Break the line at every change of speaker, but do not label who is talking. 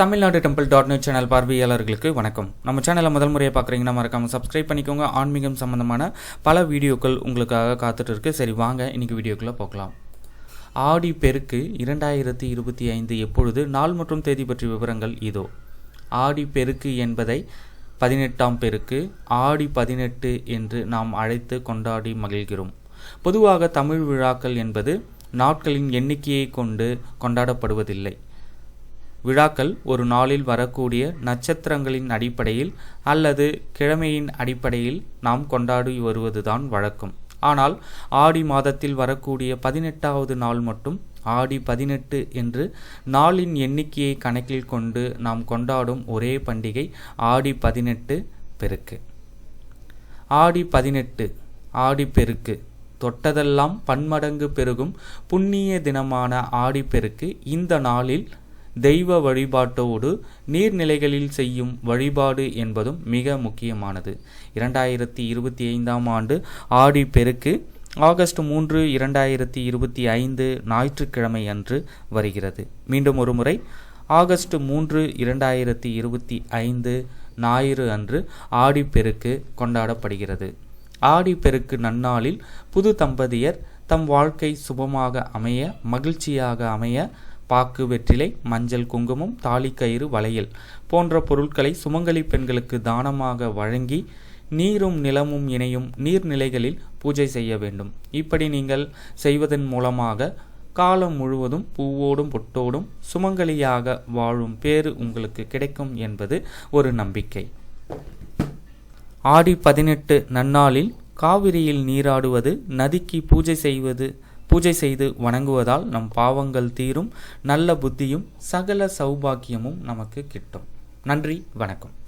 Tamil Nadu temple dot net channel பார்வையாளர்களுக்கு வணக்கம். நம்ம சேனலை முதல் முறையாக பார்க்குறீங்கன்னா மறக்காமல் சப்ஸ்கிரைப் பண்ணிக்கோங்க. ஆன்மீகம் சம்பந்தமான பல வீடியோக்கள் உங்களுக்காக காத்துட்டு இருக்கு. சரி வாங்க இன்னைக்கு வீடியோக்குள்ளே போகலாம். ஆடி பெருக்கு இரண்டாயிரத்தி இருபத்தி ஐந்து எப்பொழுது? நாள் மற்றும் தேதி பற்றிய விவரங்கள் இதோ. ஆடி பெருக்கு என்பதை பதினெட்டாம் பெருக்கு ஆடி பதினெட்டு என்று நாம் அழைத்து கொண்டாடி மகிழ்கிறோம். பொதுவாக தமிழ் விழாக்கள் என்பது நாட்களின் எண்ணிக்கையை கொண்டு கொண்டாடப்படுவதில்லை. விழாக்கள் ஒரு நாளில் வரக்கூடிய நட்சத்திரங்களின் அடிப்படையில் அல்லது கிழமையின் அடிப்படையில் நாம் கொண்டாடி வருவதுதான் வழக்கம். ஆனால் ஆடி மாதத்தில் வரக்கூடிய பதினெட்டாவது நாள் மட்டும் ஆடி பதினெட்டு என்று நாளின் எண்ணிக்கையை கணக்கில் கொண்டு நாம் கொண்டாடும் ஒரே பண்டிகை ஆடி பதினெட்டு பெருக்கு. ஆடி பதினெட்டு ஆடி பெருக்கு. தொட்டதெல்லாம் பன்மடங்கு பெருகும் புண்ணிய தினமான ஆடிப்பெருக்கு இந்த நாளில் தெய்வ வழிபாட்டோடு நீர்நிலைகளில் செய்யும் வழிபாடு என்பதும் மிக முக்கியமானது. இரண்டாயிரத்தி இருபத்தி ஐந்தாம் ஆண்டு ஆடி பெருக்கு ஆகஸ்ட் மூன்று இரண்டாயிரத்தி இருபத்தி ஐந்து ஞாயிற்றுக்கிழமை அன்று வருகிறது. மீண்டும் ஒரு முறை ஆகஸ்ட் மூன்று இரண்டாயிரத்தி இருபத்தி ஐந்து ஞாயிறு அன்று ஆடிப்பெருக்கு கொண்டாடப்படுகிறது. ஆடிப்பெருக்கு நன்னாளில் புது தம்பதியர் தம் வாழ்க்கை சுபமாக அமைய மகிழ்ச்சியாக அமைய பாக்கு வெற்றிலை மஞ்சள் குங்குமம் தாலிக்கயிறு வளையல் போன்ற பொருட்களை சுமங்கலி பெண்களுக்கு தானமாக வழங்கி நீரும் நிலமும் இணையும் நீர்நிலைகளில் பூஜை செய்ய வேண்டும். இப்படி நீங்கள் செய்வதன் மூலமாக காலம் முழுவதும் பூவோடும் பொட்டோடும் சுமங்கலியாக வாழும் பேறு உங்களுக்கு கிடைக்கும் என்பது ஒரு நம்பிக்கை. ஆடி பதினெட்டு நன்னாளில் காவிரியில் நீராடுவது நதிக்கு பூஜை செய்வது பூஜை செய்து வணங்குவதால் நம் பாவங்கள் தீரும் நல்ல புத்தியும் சகல சௌபாக்கியமும் நமக்கு கிட்டும். நன்றி வணக்கம்.